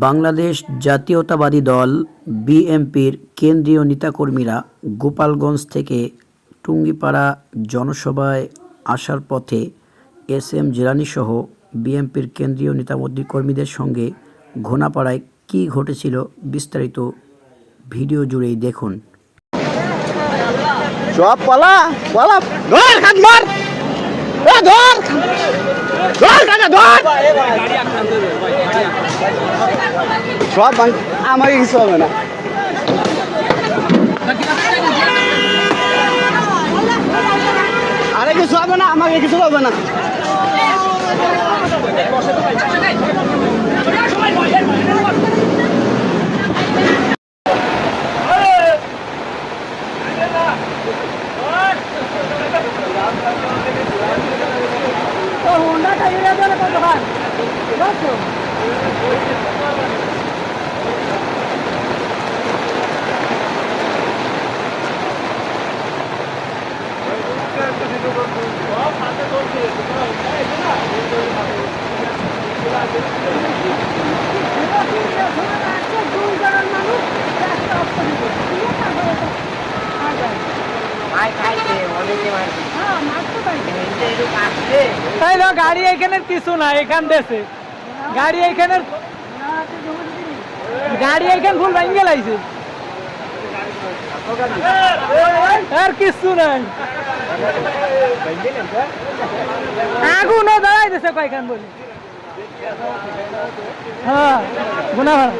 বাংলাদেশ জাতীয়তাবাদী দল বিএনপির কেন্দ্রীয় নেতাকর্মীরা গোপালগঞ্জ থেকে টুঙ্গিপাড়া জনসভায় আসার পথে এস এম জিলানিসহ বিএনপির কেন্দ্রীয় নেতামন্ত্রী কর্মীদের সঙ্গে ঘোনাপাড়ায় কী ঘটেছিল বিস্তারিত ভিডিও জুড়েই দেখুন। ধর ধর ধর ধর। সব আমাকে কিছু হবে না। আরে কিছু হবে না, আমাকে কিছু হবে না। তাই না গাড়ি এখানে কিছু না, এখান দেশে। গাড়ি এখানে গাড়ি এখানে ফুল ভাঙ্গে লাইছে আর কিছু নাই। আগুনও দাঁড়াই দিছে কয়খান বলি। হ্যাঁ গুনা ভাড়া